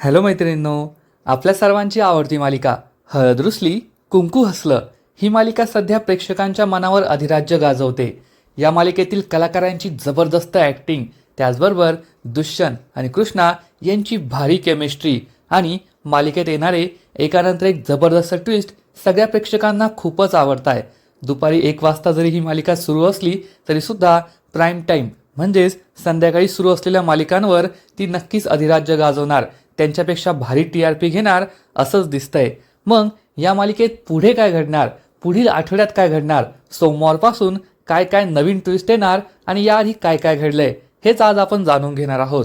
Hello मैत्रिणींनो आपल्या सर्वांची आवडती मालिका हळद रुसली कुंकू हसलं ही मालिका सध्या प्रेक्षकांच्या मनावर अधिराज्य गाजवते. या मालिकेतील कलाकारांची जबरदस्त ॲक्टिंग त्याचबरोबर दुष्यंत आणि कृष्णा यांची भारी केमिस्ट्री आणि मालिकेत येणारे एकानंतर एक जबरदस्त ट्विस्ट सगळ्या प्रेक्षकांना खूपच आवडत आहे दुपारी एक वाजता जरी ही मालिका सुरू असली तरीसुद्धा प्राईम टाईम म्हणजेच संध्याकाळी सुरू असलेल्या मालिकांवर ती नक्कीच अधिराज्य गाजवणार. त्यांच्यापेक्षा भारी टी आर पी घेणार असंच दिसतंय. मग या मालिकेत पुढे काय घडणार? पुढील आठवड्यात काय घडणार? सोमवारपासून काय काय नवीन ट्विस्ट येणार आणि याआधी काय काय घडलंय हेच आज आपण जाणून घेणार आहोत.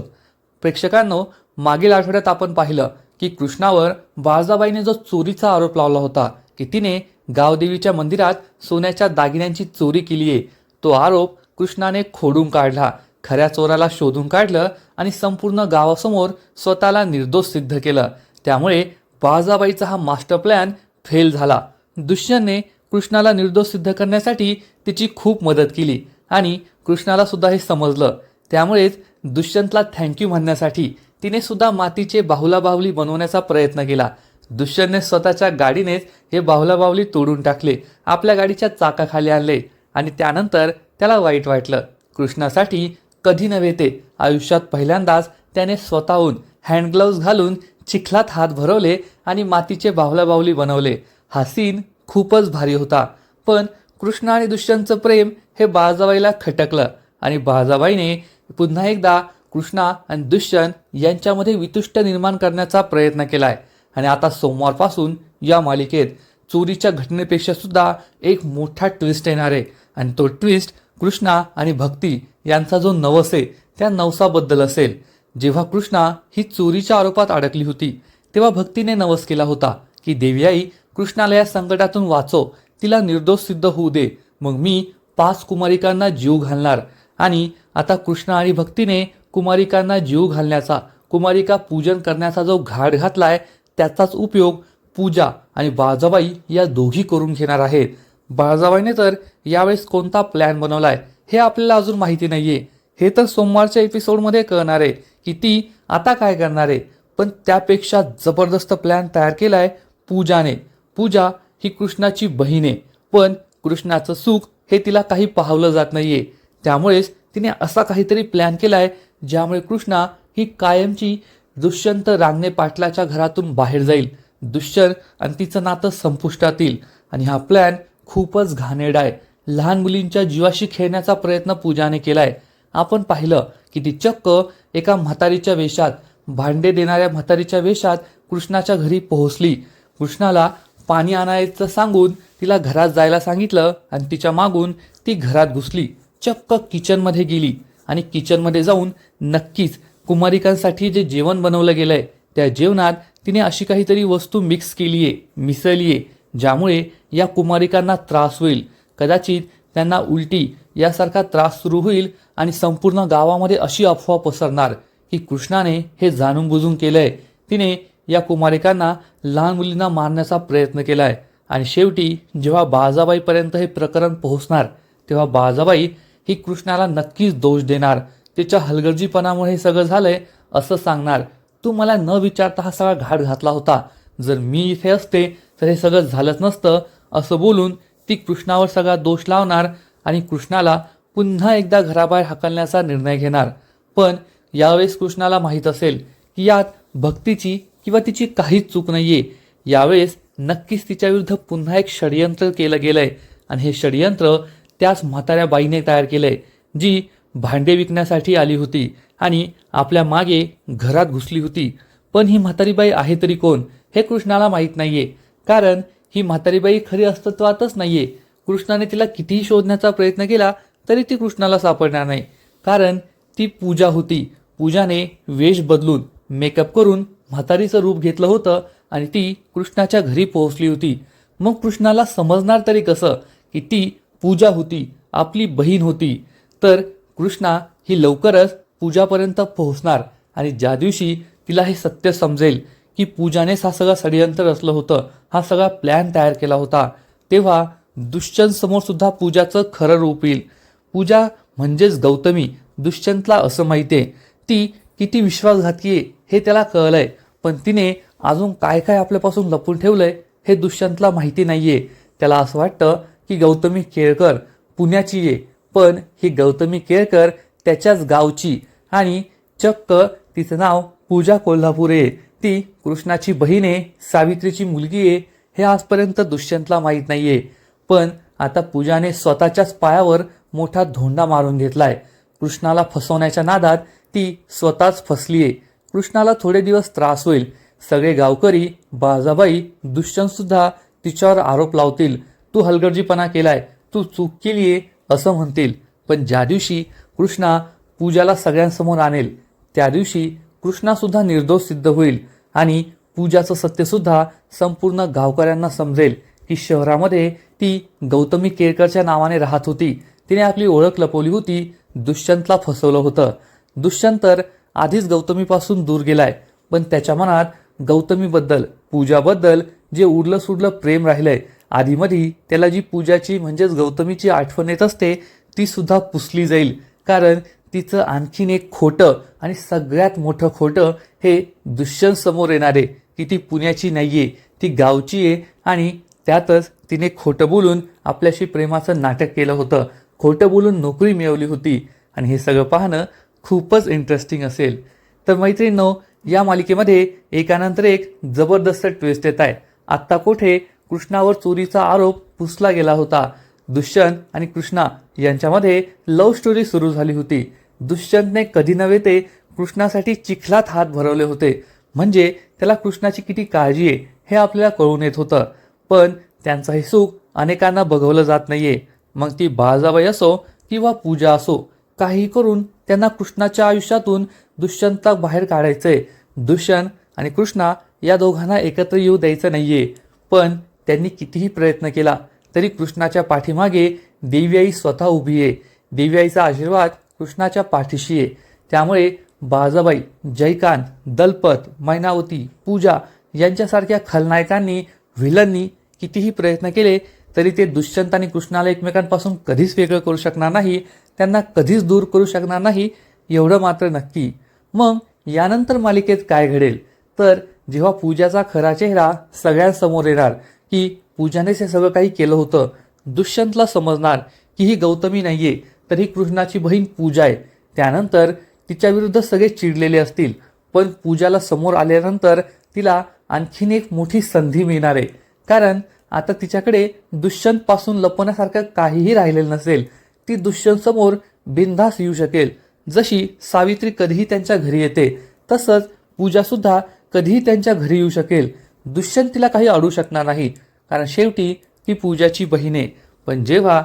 प्रेक्षकांनो मागील आठवड्यात आपण पाहिलं की कृष्णावर बाळजाबाईने जो चोरीचा आरोप लावला होता की तिने गावदेवीच्या मंदिरात सोन्याच्या दागिन्यांची चोरी केली आहे तो आरोप कृष्णाने खोडून काढला. खऱ्या चोराला शोधून काढलं आणि संपूर्ण गावासमोर स्वतःला निर्दोष सिद्ध केलं. त्यामुळे बाळजाबाईचा हा मास्टर प्लॅन फेल झाला. दुष्यंतने कृष्णाला निर्दोष सिद्ध करण्यासाठी तिची खूप मदत केली आणि कृष्णाला सुद्धा हे समजलं. त्यामुळेच दुष्यंतला थँक्यू म्हणण्यासाठी तिने सुद्धा मातीचे बाहुला बाहुली बनवण्याचा प्रयत्न केला. दुष्यंतने स्वतःच्या गाडीनेच हे बाहुला बाहुली तोडून टाकले आपल्या गाडीच्या चाकाखाली आणले आणि त्यानंतर त्याला वाईट वाटलं. कृष्णासाठी कधी नव्हे ते. आयुष्यात पहिल्यांदाच त्याने स्वतःहून हँडग्लव्ज घालून चिखलात हात भरवले आणि मातीचे बाहुलाबाहुली बनवले. हा सीन खूपच भारी होता. पण कृष्ण आणि दुष्यंतचं प्रेम हे बाळजाबाईला खटकलं आणि बाळजाबाईने पुन्हा एकदा कृष्णा आणि दुष्यंत यांच्यामध्ये वितुष्ट निर्माण करण्याचा प्रयत्न केलाय. आणि आता सोमवारपासून या मालिकेत चोरीच्या घटनेपेक्षा सुद्धा एक मोठा ट्विस्ट येणार आहे. आणि तो ट्विस्ट कृष्णा आणि भक्ती यांचा जो नवस आहे त्या नवसाबद्दल असेल. जेव्हा कृष्णा ही चोरीच्या आरोपात अडकली होती तेव्हा भक्तीने नवस केला होता की देवी आई कृष्णाला या संकटातून वाचव तिला निर्दोष सिद्ध होऊ दे मग मी पाच कुमारिकांना जीव घालणार आणि आता कृष्णा आणि भक्तीने कुमारिकांना जीव घालण्याचा कुमारिका पूजन करण्याचा जो घाट घातलाय त्याचाच उपयोग पूजा आणि बाळजाबाई या दोघी करून घेणार आहेत. बाळजाबाईने तर यावेळेस कोणता प्लॅन बनवलाय हे आपल्याला अजून माहिती नाहीये. हे तर सोमवारच्या एपिसोडमध्ये कळणार आहे की ती आता काय करणार आहे. पण त्यापेक्षा जबरदस्त प्लॅन तयार केलाय पूजाने. पूजा ही कृष्णाची बहीण आहे. पण कृष्णाचं सुख हे तिला काही पाहवलं जात नाहीये. त्यामुळेच तिने असा काहीतरी प्लॅन केलाय ज्यामुळे कृष्णा ही कायमची दुष्यंत रांगणे पाटलाच्या घरातून बाहेर जाईल. दुष्यंत आणि तिचं नातं संपुष्टात येईल. आणि हा प्लॅन खूपच घाणेरडा आहे. लहान मुलींच्या जीवाशी खेळण्याचा प्रयत्न पूजाने केलाय. आपण पाहिलं की ती चक्क एका म्हातारीच्या वेशात भांडे देणाऱ्या म्हातारीच्या वेशात कृष्णाच्या घरी पोहोचली. कृष्णाला पाणी आणायचं सांगून तिला घरात जायला सांगितलं आणि तिच्या मागून ती घरात घुसली. चक्क किचनमध्ये गेली आणि किचनमध्ये जाऊन नक्कीच कुमारिकांसाठी जे जेवण बनवलं गेलंय त्या जेवणात तिने अशी काहीतरी वस्तू मिक्स केली आहे मिसळली आहे ज्यामुळे या कुमारिकांना त्रास होईल. कदाचित त्यांना उलटी यासारखा त्रास सुरू होईल आणि संपूर्ण गावामध्ये अशी अफवा पसरणार की कृष्णाने हे जाणून बुजून केलंय. तिने या कुमारिकांना लहान मुलींना मारण्याचा प्रयत्न केलाय. आणि शेवटी जेव्हा बाजाबाईपर्यंत हे प्रकरण पोहोचणार तेव्हा बाजाबाई ही कृष्णाला नक्कीच दोष देणार. तिच्या हलगर्जीपणामुळे हे सगळं झालंय असं सांगणार. तू मला न विचारता हा सगळा घाट घातला होता. जर मी इथे असते तर हे सगळं झालंच नसतं असं बोलून ती कृष्णावर सगळा दोष लावणार आणि कृष्णाला पुन्हा एकदा घराबाहेर हाकलण्याचा निर्णय घेणार. पण यावेळेस कृष्णाला माहीत असेल की यात भक्तीची किंवा तिची काहीच चूक नाहीये. यावेळेस नक्कीच तिच्याविरुद्ध पुन्हा एक षडयंत्र केलं गेलंय आणि हे षडयंत्र त्याच म्हाताऱ्या बाईने तयार केलंय जी भांडे विकण्यासाठी आली होती आणि आपल्या मागे घरात घुसली होती. पण ही म्हातारीबाई आहे तरी कोण हे कृष्णाला माहीत नाहीये. कारण ही म्हातारीबाई खरी अस्तित्वातच नाहीये. कृष्णाने तिला कितीही शोधण्याचा प्रयत्न केला तरी ती कृष्णाला सापडणार नाही. कारण ती पूजा होती. पूजाने वेश बदलून मेकअप करून म्हातारीचं रूप घेतलं होतं आणि ती कृष्णाच्या घरी पोहोचली होती. मग कृष्णाला समजणार तरी कसं की ती पूजा होती आपली बहीण होती. तर कृष्णा ही लवकरच पूजापर्यंत पोहोचणार आणि ज्या दिवशी तिला हे सत्य समजेल की पूजानेच हा सगळा षडयंत्र रचलं होतं. हा सगळा प्लॅन तयार केला होता. तेव्हा दुष्यंत समोर सुद्धा पूजाचं खरं रूप येईल. पूजा म्हणजेच गौतमी दुष्यंतला असं माहिती आहे ती किती विश्वासघाती आहे हे त्याला कळलंय. पण तिने अजून काय काय आपल्यापासून लपून ठेवलंय हे दुष्यंतला माहिती नाहीये. त्याला असं वाटतं की गौतमी केळकर पुण्याची आहे. पण ही गौतमी केळकर त्याच्याच गावची आणि चक्क तिचं नाव पूजा कोल्हापूर आहे. ती कृष्णाची बहीण आहे सावित्रीची मुलगी आहे हे आजपर्यंत दुष्यंतला माहीत नाहीये. पण आता पूजाने स्वतःच्याच पायावर मोठा धोंडा मारून घेतलाय. कृष्णाला फसवण्याच्या नादात ती स्वतःच फसली आहे. कृष्णाला थोडे दिवस त्रास होईल. सगळे गावकरी बाजाबाई दुष्यंत सुद्धा तिच्यावर आरोप लावतील. तू हलगर्जीपणा केलाय तू चूक केलीये असं म्हणतील. पण ज्या दिवशी कृष्णा पूजाला सगळ्यांसमोर आणेल त्या दिवशी कृष्णासुद्धा निर्दोष सिद्ध होईल आणि पूजाचं सत्यसुद्धा संपूर्ण गावकऱ्यांना समजेल. की शहरामध्ये ती गौतमी केळकरच्या नावाने राहत होती. तिने आपली ओळख लपवली होती. दुष्यंतला फसवलं होतं. दुष्यंत तर आधीच गौतमीपासून दूर गेलाय. पण त्याच्या मनात गौतमीबद्दल पूजाबद्दल जे उरलं सुडलं प्रेम राहिलंय आधीमधी त्याला जी पूजाची म्हणजेच गौतमीची आठवण येत असते ती सुद्धा पुसली जाईल. कारण तिचं आणखीन एक खोटं आणि सगळ्यात मोठं खोटं हे दुष्यंत समोर येणारे की ती पुण्याची नाही आहे ती गावची आहे आणि त्यातच तिने खोटं बोलून आपल्याशी प्रेमाचं नाटक केलं होतं. खोटं बोलून नोकरी मिळवली होती आणि हे सगळं पाहणं खूपच इंटरेस्टिंग असेल. तर मैत्रिणींनो या मालिकेमध्ये एकानंतर एक जबरदस्त ट्विस्ट येत आहे. आत्ता कोठे कृष्णावर चोरीचा आरोप पुसला गेला होता. दुष्यंत आणि कृष्णा यांच्यामध्ये लव्ह स्टोरी सुरू झाली होती. दुष्यंतने कधी नव्हे ते कृष्णासाठी चिखलात हात भरवले होते. म्हणजे त्याला कृष्णाची किती काळजी आहे हे आपल्याला कळून येत होतं. पण त्यांचं हे सुख अनेकांना बघवलं जात नाहीये. मग ती बाळजाबाई असो किंवा पूजा असो काही करून त्यांना कृष्णाच्या आयुष्यातून दुष्यंतला बाहेर काढायचंय. दुष्यंत आणि कृष्णा या दोघांना एकत्र येऊ द्यायचं नाहीये. पण त्यांनी कितीही प्रयत्न केला तरी कृष्णाच्या पाठीमागे देवीआई स्वतः उभी आहे. देवीआईचा आशीर्वाद कृष्णाच्या पाठीशी आहे. त्यामुळे बाजाबाई जयकांत दलपत मैनावती पूजा यांच्यासारख्या खलनायकांनी व्हिलननी कितीही प्रयत्न केले तरी ते दुष्यंत आणि कृष्णाला एकमेकांपासून कधीच वेगळं करू शकणार नाही त्यांना कधीच दूर करू शकणार नाही एवढं मात्र नक्की. मग यानंतर मालिकेत काय घडेल? तर जेव्हा पूजाचा खरा चेहरा सगळ्यांसमोर येणार की पूजानेच हे सगळं काही केलं होतं दुष्यंतला समजणार की ही गौतमी नाहीये तर ही कृष्णाची बहीण पूजा आहे. त्यानंतर तिच्या विरुद्ध सगळे चिडलेले असतील पण पूजाला समोर आल्यानंतर तिला आणखीन एक मोठी संधी मिळणार आहे. कारण आता तिच्याकडे दुष्यंतपासून लपवण्यासारखं काहीही राहिलेलं नसेल ती दुष्यंत समोर बिनधास येऊ शकेल. जशी सावित्री कधीही त्यांच्या घरी येते तसंच पूजासुद्धा कधीही त्यांच्या घरी येऊ शकेल. दुष्यंत तिला काही अडू शकणार नाही कारण शेवटी ती पूजाची बहीण आहे. पण जेव्हा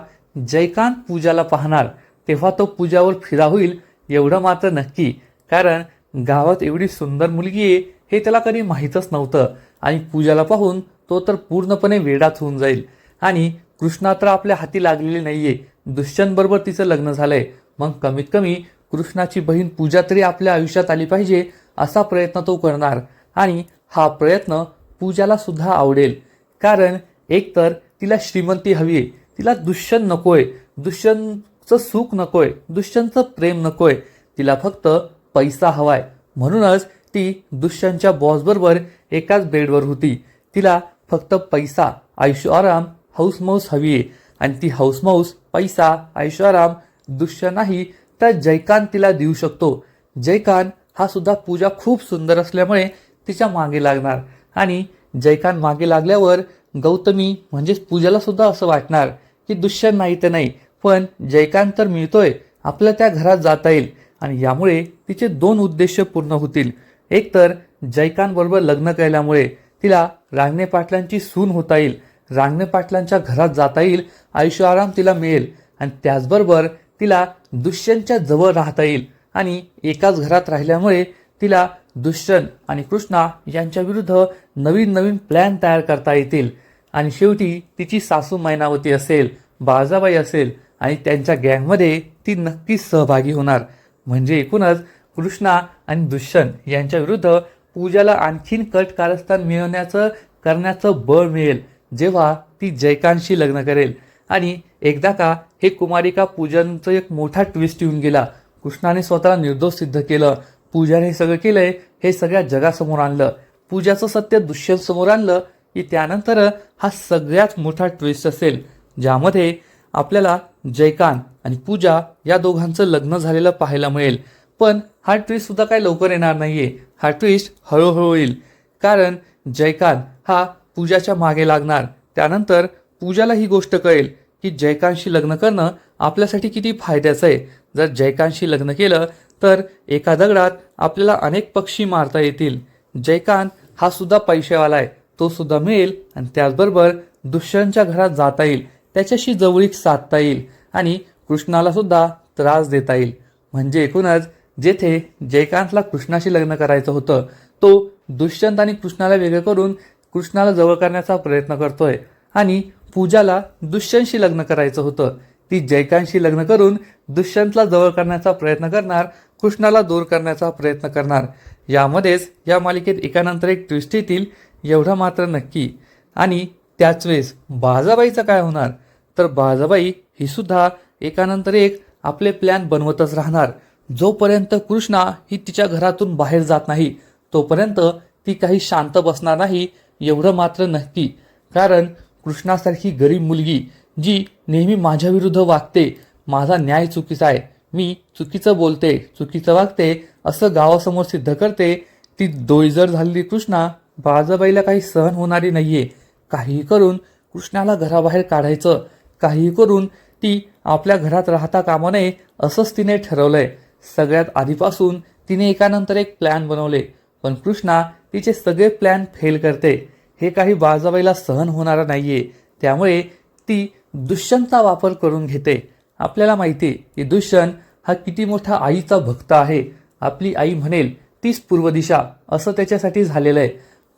जयकांत पूजाला पाहणार तेव्हा तो पूजावर फिरा होईल एवढं मात्र नक्की. कारण गावात एवढी सुंदर मुलगी आहे हे त्याला कधी माहीतच नव्हतं. आणि पूजाला पाहून तो तर पूर्णपणे वेडाच होऊन जाईल. आणि कृष्णा तर आपल्या हाती लागलेली नाही आहे बरोबर तिचं लग्न झालंय. मग कमीत कमी कृष्णाची बहीण पूजा तरी आपल्या आयुष्यात आली पाहिजे असा प्रयत्न तो करणार. आणि हा प्रयत्न पूजाला सुद्धा आवडेल. कारण एकतर तिला श्रीमंती हवी आहे. तिला दुष्यंत नको आहे दुष्यंतचं सुख नको आहे दुष्यंतचं प्रेम नको आहे तिला फक्त पैसा हवाय. म्हणूनच ती दुष्यंतच्या बॉसबरोबर एकाच बेडवर होती. तिला फक्त पैसा आयुष्य आराम हौसमौस हवी आहे. आणि ती हौसमौस पैसा आयुष्य आराम दुष्य नाही तर जयकांत तिला देऊ शकतो. जयकांत हा सुद्धा पूजा खूप सुंदर असल्यामुळे तिच्यामागे लागणार. आणि जयकांत मागे लागल्यावर गौतमी म्हणजेच पूजाला सुद्धा असं वाटणार की दुष्यंत नाही तर नाही पण जयकांत तर मिळतोय आपल्या त्या घरात जाता येईल. आणि यामुळे तिचे दोन उद्देश पूर्ण होतील. एक तर लग्न केल्यामुळे तिला रांगणे पाटलांची सून होता येईल. रांगणे पाटलांच्या घरात जाता येईल आयुष्य आराम तिला मिळेल. आणि त्याचबरोबर तिला दुष्यंतच्या जवळ राहता येईल. आणि एकाच घरात राहिल्यामुळे तिला दुष्यंत आणि कृष्णा यांच्या विरुद्ध नवीन नवीन प्लॅन तयार करता येतील. आणि शेवटी तिची सासू मैनावती असेल बाळजाबाई असेल आणि त्यांच्या गँगमध्ये ती नक्कीच सहभागी होणार. म्हणजे एकूणच कृष्णा आणि दुष्यंत यांच्या विरुद्ध पूजाला आणखीन कट कारस्थान मिळवण्याचं करण्याचं बळ मिळेल जेव्हा ती जयकांतशी लग्न करेल. आणि एकदा का हे कुमारिका पूजनचं एक मोठा ट्विस्ट येऊन गेला. कृष्णाने स्वतःला निर्दोष सिद्ध केलं. पूजाने हे सगळं केलंय हे सगळ्या जगासमोर आणलं. पूजाचं सत्य दुष्यंत समोर आणलं की त्यानंतर हा सगळ्यात मोठा ट्विस्ट असेल ज्यामध्ये आपल्याला जयकांत आणि पूजा या दोघांचं लग्न झालेलं पाहायला मिळेल. पण हा ट्विस्ट सुद्धा काही लवकर येणार नाहीये. हा ट्विस्ट हळूहळू येईल. कारण जयकांत हा पूजाच्या मागे लागणार. त्यानंतर पूजाला ही गोष्ट कळेल की जयकांतशी लग्न करणं आपल्यासाठी किती फायद्याचं आहे. जर जयकांतशी लग्न केलं तर एका दगडात आपल्याला अनेक पक्षी मारता येतील. जयकांत हा सुद्धा पैसेवाला आहे. तो सुद्धा मिळेल आणि त्याचबरोबर दुष्यंतच्या घरात जाता येईल. त्याच्याशी जवळीक साधता येईल आणि कृष्णाला सुद्धा त्रास देता येईल. म्हणजे एकूणच जेथे जयकांतला कृष्णाशी लग्न करायचं होतं तो दुष्यंत आणि कृष्णाला वेगळं करून कृष्णाला जवळ करण्याचा प्रयत्न करतोय आणि पूजाला दुष्यंतशी लग्न करायचं होतं. ती जयकांतशी लग्न करून दुष्यंतला जवळ करण्याचा प्रयत्न करणार कृष्णाला दूर करण्याचा प्रयत्न करणार. यामध्येच या मालिकेत एकानंतर एक ट्विस्ट येतील एवढं मात्र नक्की. आणि त्याच वेळेस बाजाबाईचं काय होणार? तर बाजाबाई ही सुद्धा एकानंतर एक आपले प्लॅन बनवतच राहणार. जोपर्यंत कृष्णा ही तिच्या घरातून बाहेर जात नाही तोपर्यंत ती काही शांत बसणार नाही एवढं मात्र नक्की. कारण कृष्णासारखी गरीब मुलगी जी नेहमी माझ्या विरुद्ध वागते माझा न्याय चुकीचा आहे. मी चुकीचं बोलते चुकीचं वागते असं गावासमोर सिद्ध करते ती दोईजर झालेली कृष्णा बाजाबाईला काही सहन होणारी नाहीये. काहीही करून कृष्णाला घराबाहेर काढायचं काहीही करून ती आपल्या घरात राहता कामा नये असंच तिने ठरवलंय. सगळ्यात आधीपासून तिने एकानंतर एक प्लॅन बनवले पण कृष्णा तिचे सगळे प्लॅन फेल करते. हे काही बाळजाबाईला सहन होणार नाहीये त्यामुळे ती दुष्यंतचा वापर करून घेते. आपल्याला माहिती आहे की दुष्यंत हा किती मोठा आईचा भक्त आहे. आपली आई म्हणेल तीच पूर्व दिशा असं त्याच्यासाठी झालेलं आहे.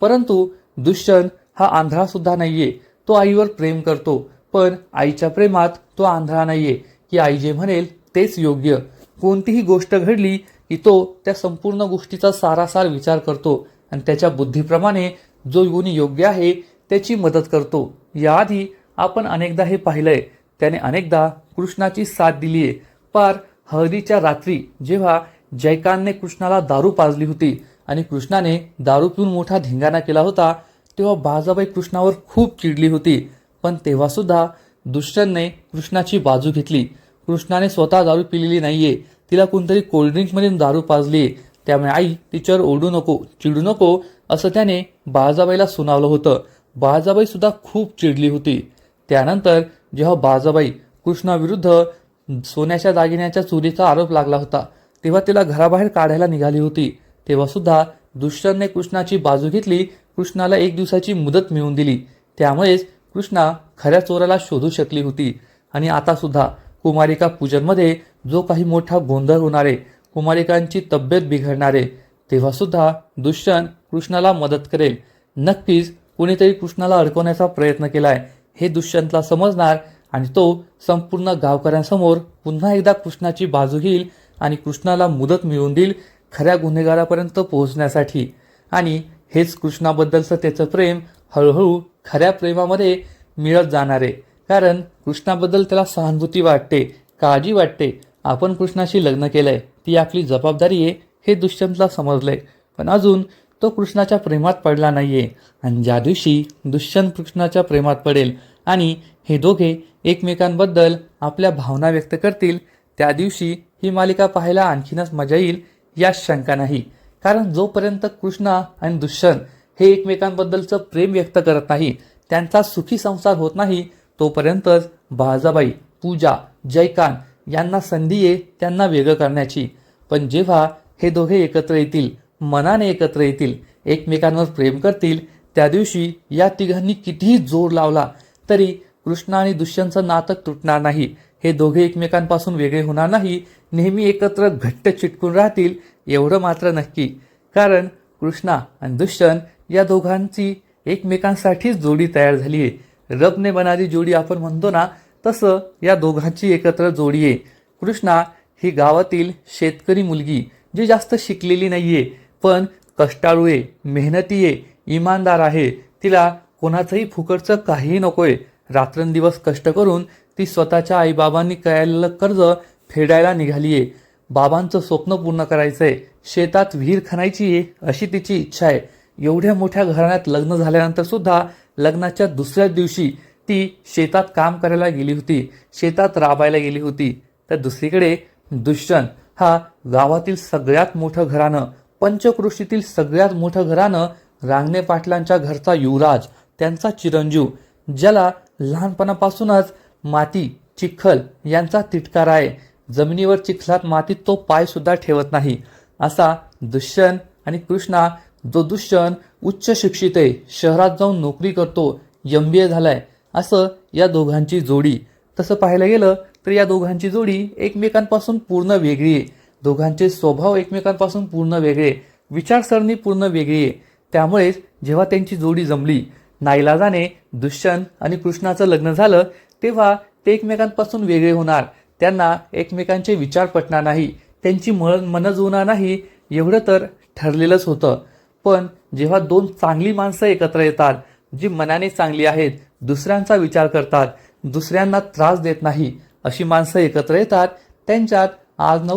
परंतु दुष्यंत हा आंधळा सुद्धा आहे तो आईवर प्रेम करतो. पण आईच्या प्रेमात तो आंधळा नाही आहे की आई जे म्हणेल तेच योग्य. कोणतीही गोष्ट घडली की तो त्या संपूर्ण गोष्टीचा सारासार विचार करतो आणि त्याच्या बुद्धीप्रमाणे जो गुणी योग्य आहे त्याची मदत करतो. याआधी आपण अनेकदा हे पाहिलंय. त्याने अनेकदा कृष्णाची साथ दिली आहे. पार हळदीच्या रात्री जेव्हा जयकांतने कृष्णाला दारू पाजली होती आणि कृष्णाने दारू पिऊन मोठा धिंगाणा केला होता तेव्हा बाजाबाई कृष्णावर खूप चिडली होती. पण तेव्हासुद्धा दुष्यंतने कृष्णाची बाजू घेतली. कृष्णाने स्वतः दारू पिलेली नाहीये. तिला कोणतरी कोल्ड्रिंकमध्ये दारू पाजली त्यामुळे आई तिच्यावर ओढू नको चिडू नको असं त्याने बाळजाबाईला सुनावलं होतं. बाळजाबाईसुद्धा खूप चिडली होती. त्यानंतर जेव्हा बाजाबाई कृष्णाविरुद्ध सोन्याच्या दागिन्याच्या चोरीचा आरोप लागला होता तेव्हा तिला घराबाहेर काढायला निघाली होती. तेव्हा सुद्धा दुष्यंतने कृष्णाची बाजू घेतली कृष्णाला एक दिवसाची मुदत मिळवून दिली. त्यामुळेच कृष्णा खऱ्या चोराला शोधू शकली होती. आणि आता सुद्धा कुमारिका पूजनमध्ये जो काही मोठा गोंधळ होणारे कुमारिकांची तब्येत बिघडणारे तेव्हा सुद्धा दुष्यंत कृष्णाला मदत करेल. नक्कीच कुणीतरी कृष्णाला अडकवण्याचा प्रयत्न केलाय. हे दुष्यंतला समजणार आणि तो संपूर्ण गावकऱ्यांसमोर पुन्हा एकदा कृष्णाची बाजू घेईल आणि कृष्णाला मुदत मिळवून देईल खऱ्या गुन्हेगारापर्यंत पोहोचण्यासाठी. आणि हेच कृष्णाबद्दलचं त्याचं प्रेम हळूहळू खऱ्या प्रेमामध्ये मिळत जाणार. आहे कारण कृष्णाबद्दल त्याला सहानुभूती वाटते काळजी वाटते. आपण कृष्णाशी लग्न केलंय ती आपली जबाबदारी आहे हे दुष्यंतला समजलंय. पण अजून तो कृष्णाच्या प्रेमात पडला नाहीये. आणि ज्या दिवशी दुष्यंत कृष्णाच्या प्रेमात पडेल आणि हे दोघे एकमेकांबद्दल आपल्या भावना व्यक्त करतील त्या दिवशी ही मालिका पाहायला आणखीनच मजा येईल यात शंका नाही. कारण जोपर्यंत कृष्णा आणि दुष्यंत हे एकमेकांबद्दलचं प्रेम व्यक्त करत नाही त्यांचा सुखी संसार होत नाही तोपर्यंतच बाळजाबाई पूजा जयकांत यांना संधी आहे त्यांना वेगळं करण्याची. पण जेव्हा हे दोघे एकत्र येतील मनाने एकत्र येतील एकमेकांवर प्रेम करतील. त्या दिवशी या तिघांनी कितीही जोर लावला तरी कृष्ण आणि दुष्यंतचं नातं तुटणार नाही. हे दोघे एकमेकांपासून वेगळे होणार नाही. नेहमी एकत्र घट्ट चिटकून राहतील एवढं मात्र नक्की. कारण कृष्णा आणि दुष्यंत या दोघांची एकमेकांसाठीच जोडी तयार झाली आहे. रबने बनारी जोडी आपण म्हणतो ना तसं या दोघांची एकत्र जोडी आहे. कृष्णा ही गावातील शेतकरी मुलगी जी जास्त शिकलेली नाही आहे पण कष्टाळू आहे मेहनती आहे इमानदार आहे. तिला कोणाचंही फुकटचं काहीही नकोय. रात्रंदिवस कष्ट करून ती स्वतःच्या आईबाबांनी कळलेलं कर्ज फेडायला निघालीये बाबांचं स्वप्न पूर्ण करायचं आहे शेतात विहीर खणायची आहे अशी तिची इच्छा आहे. एवढ्या मोठ्या घराण्यात लग्न झाल्यानंतर सुद्धा लग्नाच्या दुसऱ्याच दिवशी ती शेतात काम करायला गेली होती. शेतात राबायला गेली होती. तर दुसरीकडे दुष्यंत हा गावातील सगळ्यात मोठं घराणं पंचकृषीतील सगळ्यात मोठं घराणं रांगणे पाटलांच्या घरचा युवराज त्यांचा चिरंजीव ज्याला लहानपणापासूनच माती चिखल यांचा तिटकार आहे. जमिनीवर चिखलात मातीत तो पायसुद्धा ठेवत नाही. असा दुष्यंत आणि कृष्णा जो दुष्यंत उच्च शिक्षित आहे शहरात जाऊन नोकरी करतो एम बी ए झालाय असं या दोघांची जोडी. तसं पाहायला गेलं तर या दोघांची जोडी एकमेकांपासून पूर्ण वेगळी आहे. दोघांचे स्वभाव एकमेकांपासून पूर्ण वेगळे विचारसरणी पूर्ण वेगळी आहे. त्यामुळेच जेव्हा त्यांची जोडी जमली नाईलाजाने दुष्यंत आणि कृष्णाचं लग्न झालं तेव्हा ते एकमेकांपासून वेगळे होणार. त्यांना एकमेकांचे विचार पटणार नाही. त्यांची मन मन जुळणार नाही एवढं तर ठरलेलंच होतं. पण जेव्हा दोन चांगली माणसं एकत्र येतात जी मनाने चांगली आहेत दुसऱ्यांचा विचार करतात दुसऱ्यांना त्रास देत नाही अशी माणसं एकत्र येतात त्यांच्यात आज न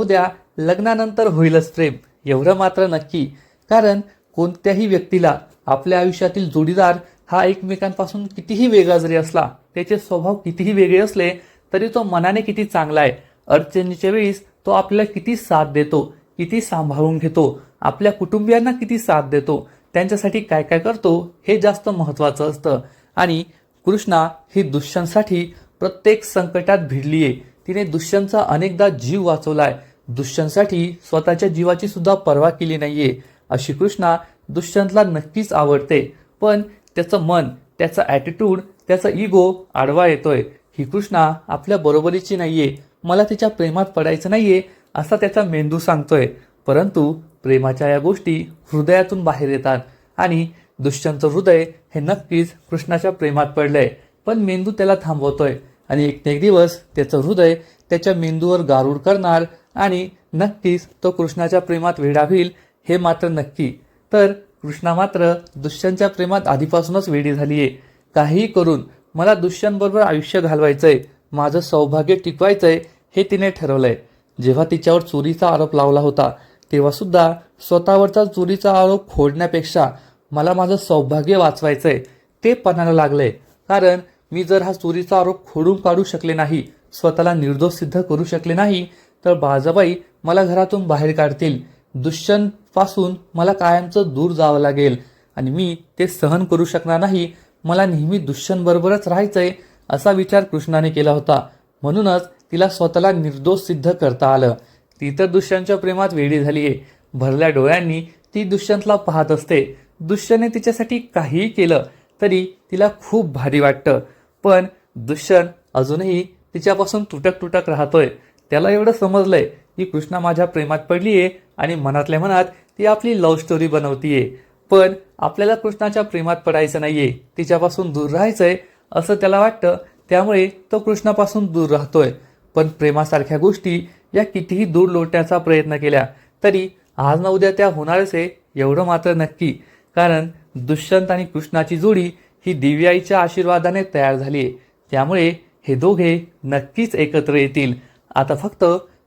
लग्नानंतर होईलच प्रेम एवढं मात्र नक्की. कारण कोणत्याही व्यक्तीला आपल्या आयुष्यातील जोडीदार हा एकमेकांपासून कितीही वेगळा जरी असला त्याचे स्वभाव कितीही वेगळे असले तरी तो मनाने किती चांगला आहे. अडचणीच्या वेळीस तो आपल्याला किती साथ देतो किती सांभाळून घेतो आपल्या कुटुंबियांना किती साथ देतो त्यांच्यासाठी काय काय करतो हे जास्त महत्त्वाचं असतं. आणि कृष्णा ही दुष्यंतसाठी प्रत्येक संकटात भिडली आहे तिने दुष्यंतचा अनेकदा जीव वाचवला आहे दुष्यंतसाठी स्वतःच्या जीवाची सुद्धा पर्वा केली नाहीये अशी कृष्णा दुष्यंतला नक्कीच आवडते. पण त्याचं मन त्याचा ॲटिट्यूड त्याचा इगो आडवा येतोय. ही कृष्णा आपल्या बरोबरीची नाहीये. मला तिच्या प्रेमात पडायचं नाहीये असा त्याचा मेंदू सांगतोय. परंतु प्रेमाच्या या गोष्टी हृदयातून बाहेर येतात आणि दुष्यंतचं हृदय हे नक्कीच कृष्णाच्या प्रेमात पडलंय. पण मेंदू त्याला थांबवतोय आणि एक एक दिवस त्याचं हृदय त्याच्या मेंदूवर गारूड करणार आणि नक्कीच तो कृष्णाच्या प्रेमात वेडा होईल हे मात्र नक्की. तर कृष्णा मात्र दुष्यंतच्या प्रेमात आधीपासूनच वेडी झालीये. काहीही करून मला दुष्यंतबरोबर आयुष्य घालवायचंय माझं सौभाग्य टिकवायचंय हे तिने ठरवलंय. जेव्हा तिच्यावर चोरीचा आरोप लावला होता तेव्हा सुद्धा स्वतःवरचा चोरीचा आरोप खोडण्यापेक्षा मला माझं सौभाग्य वाचवायचंय ते पणाला लागलंय. कारण मी जर हा चोरीचा आरोप खोडून काढू शकले नाही स्वतःला निर्दोष सिद्ध करू शकले नाही तर बाळजाबाई मला घरातून बाहेर काढतील. दुष्यंत पासून मला कायमचं दूर जावं लागेल. आणि मी ते सहन करू शकणार नाही. मला नेहमी दुष्यंत बरोबरच राहायचंय असा विचार कृष्णाने केला होता. म्हणूनच तिला स्वतःला निर्दोष सिद्ध करता आलं. ती तर दुष्यंतच्या प्रेमात वेडी झालीये. भरल्या डोळ्यांनी ती दुष्यंतला पाहत असते. दुष्यंतने तिच्यासाठी काहीही केलं तरी तिला खूप भारी वाटतं. पण दुष्यंत अजूनही तिच्यापासून तुटक तुटक राहतोय. त्याला एवढं समजलंय की कृष्णा माझ्या प्रेमात पडली आहे आणि मनातल्या मनात ती आपली लव्ह स्टोरी बनवतीये. पण आपल्याला कृष्णाच्या प्रेमात पडायचं नाहीये. तिच्यापासून दूर राहायचंय असं त्याला वाटतं. त्यामुळे तो कृष्णापासून दूर राहतोय. पण प्रेमासारख्या गोष्टी या कितीही दूर लोटण्याचा प्रयत्न केला तरी आज ना उद्या त्या होणारच आहे एवढं मात्र नक्की. कारण दुष्यंत आणि कृष्णाची जोडी ही दिव्याईच्या आशीर्वादाने तयार झाली आहे त्यामुळे हे दोघे नक्कीच एकत्र येतील. आता फक्त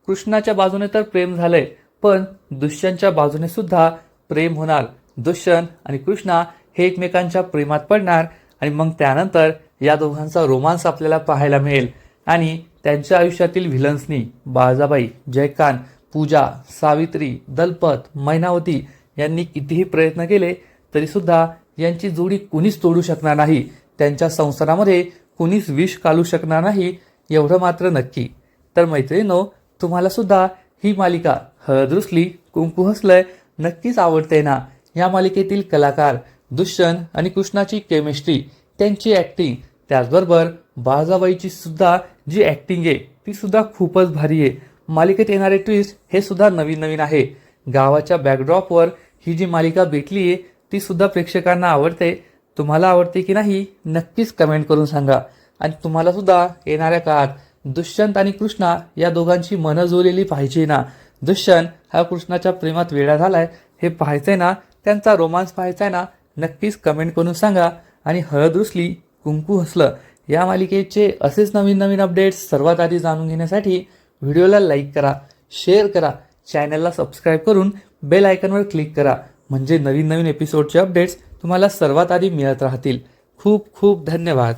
कृष्णाच्या बाजूने तर प्रेम झालंय पण दुष्यंतच्या बाजूने सुद्धा प्रेम होणार. दुष्यंत आणि कृष्णा हे एकमेकांच्या प्रेमात पडणार आणि मग त्यानंतर या दोघांचा रोमांस आपल्याला पाहायला मिळेल. आणि त्यांच्या आयुष्यातील व्हिलन्सनी बाळजाबाई जयकांत पूजा सावित्री दलपत मैनावती यांनी कितीही प्रयत्न केले तरीसुद्धा यांची जोडी कुणीच तोडू शकणार नाही. त्यांच्या संसारामध्ये कुणीच विष कालू शकणार नाही एवढं मात्र नक्की. तर मैत्रिणीनो तुम्हाला सुद्धा ही मालिका हळद रुसली कुंकू हसलंय नक्कीच आवडते ना? या मालिकेतील कलाकार दुष्यंत आणि कृष्णाची केमिस्ट्री त्यांची ॲक्टिंग त्याचबरोबर बाळजाबाईची सुद्धा जी ॲक्टिंग आहे ती सुद्धा खूपच भारी आहे. मालिकेत येणारे ट्विस्ट हे सुद्धा नवीन नवीन आहे. गावाच्या बॅकड्रॉपवर ही जी मालिका भेटली आहे ती सुद्धा प्रेक्षकांना आवडते. तुम्हाला आवडते की नाही नक्कीच कमेंट करून सांगा. आणि तुम्हाला सुद्धा येणाऱ्या काळात दुष्यंत आणि कृष्णा या दोघांची मनं जुळलेली पाहिजे ना? दुष्यंत हा कृष्णाच्या प्रेमात वेळा झालाय हे पाहायचंय ना? त्यांचा रोमांस पाहायचा आहे ना? नक्कीच कमेंट करून सांगा. आणि हळद रुसली कुंकू हसलं. या मालिकेचे असेच नवीन नवीन अपडेट्स सर्वात आधी जाणून घेण्यासाठी व्हिडिओला लाईक करा शेअर करा चॅनलला सबस्क्राईब करून बेल आयकनवर क्लिक करा. म्हणजे नवीन नवीन एपिसोडचे अपडेट्स तुम्हाला सर्वात आधी मिळत राहतील. खूप खूप धन्यवाद.